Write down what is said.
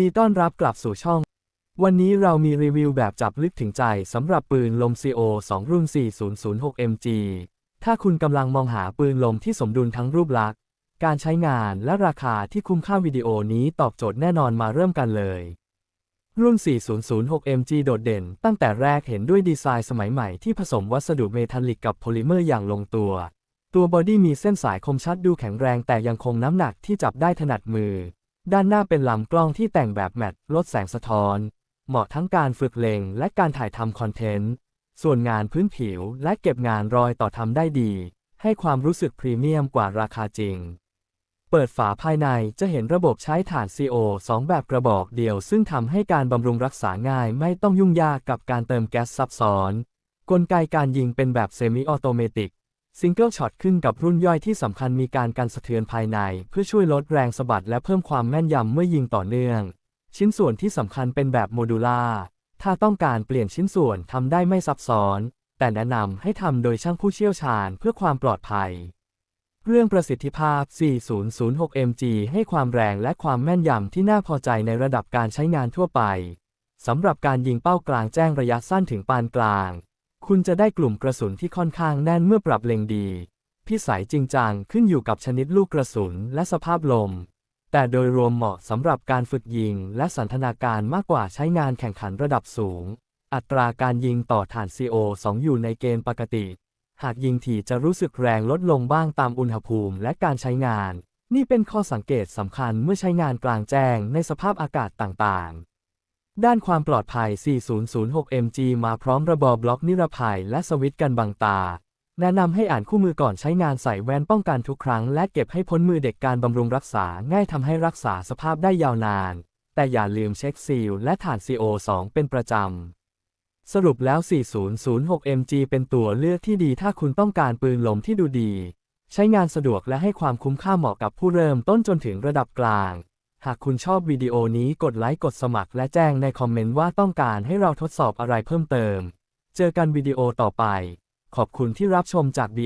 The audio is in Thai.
ดีต้อนรับกลับสู่ช่อง วันนี้เรามีรีวิวแบบจับลึกถึงใจสำหรับปืนลม CO 2 รุ่น 4006 MG ถ้าคุณกำลังมองหาปืนลมที่สมดุลทั้งรูปลักษณ์ การใช้งานและราคาที่คุ้มค่าวิดีโอนี้ตอบโจทย์แน่นอนมาเริ่มกันเลย รุ่น 4006 MG โดดเด่น ตั้งแต่แรกเห็นด้วยดีไซน์สมัยใหม่ที่ผสมวัสดุเมทัลลิกกับโพลิเมอร์อย่างลงตัว ตัวบอดี้มีเส้นสายคมชัดดูแข็งแรงแต่ยังคงน้ำหนักที่จับได้ถนัดมือ ด้านหน้าเป็นลำกล้องที่แต่งแบบแมตต์ลดแสงสะท้อน เหมาะทั้งการฝึกเล็งและการถ่ายทำคอนเทนต์ ส่วนงานพื้นผิวและเก็บงานรอยต่อทำได้ดี ให้ความรู้สึกพรีเมียมกว่าราคาจริง เปิดฝาภายในจะเห็นระบบใช้ฐาน CO 2 แบบกระบอกเดียว ซึ่งทำให้การบำรุงรักษาง่ายไม่ต้องยุ่งยากกับการเติมแก๊สซับซ้อน กลไกการยิงเป็นแบบเซมิออโตเมติก ซิงเกิลช็อตขึ้นกับรุ่นย่อยที่สำคัญมีการกันสะเทือนภายใน เพื่อช่วยลดแรงสะบัดและเพิ่มความแม่นยำเมื่อยิงต่อเนื่อง ชิ้นส่วนที่สำคัญเป็นแบบโมดูล่าถ้าต้องการเปลี่ยนชิ้นส่วนทำได้ไม่ซับซ้อน แต่แนะนำให้ทำโดยช่างผู้เชี่ยวชาญเพื่อความปลอดภัย เรื่องประสิทธิภาพ 4006 mg ให้ความแรงและความแม่นยำที่น่าพอใจในระดับการใช้งานทั่วไปสำหรับการยิงเป้ากลางแจ้งระยะสั้นถึงปานกลาง คุณจะได้กลุ่มกระสุนที่ค่อนข้างแน่นเมื่อปรับเล็งดี พิสัยจริงจังขึ้นอยู่กับชนิดลูกกระสุนและสภาพลม แต่โดยรวมเหมาะสำหรับการฝึกยิงและสันทนาการมากกว่าใช้งานแข่งขันระดับสูง อัตราการยิงต่อฐาน CO2 อยู่ในเกณฑ์ปกติ หากยิงถี่จะรู้สึกแรงลดลงบ้างตามอุณหภูมิและการใช้งาน นี่เป็นข้อสังเกตสำคัญเมื่อใช้งานกลางแจ้งในสภาพอากาศต่างๆ ด้านความปลอดภัย 4006 mg มาพร้อมระบบบล็อกนิรภัยและสวิตช์กันบังตา แนะนำให้อ่านคู่มือก่อนใช้งานใส่แว่นป้องกันทุกครั้ง และเก็บให้พ้นมือเด็กการบำรุงรักษา ง่ายทำให้รักษาสภาพได้ยาวนาน แต่อย่าลืมเช็คซีลและฐาน CO2 เป็นประจำ สรุปแล้ว 4006 mg เป็นตัวเลือกที่ดีถ้าคุณต้องการปืนลมที่ดูดี ใช้งานสะดวกและให้ความคุ้มค่าเหมาะกับผู้เริ่มต้นจนถึงระดับกลาง หากคุณชอบวิดีโอนี้กดไลค์กดสมัครและแจ้งในคอมเมนต์ว่าต้องการให้เราทดสอบอะไรเพิ่มเติม เจอกันวิดีโอต่อไป ขอบคุณที่รับชมจาก b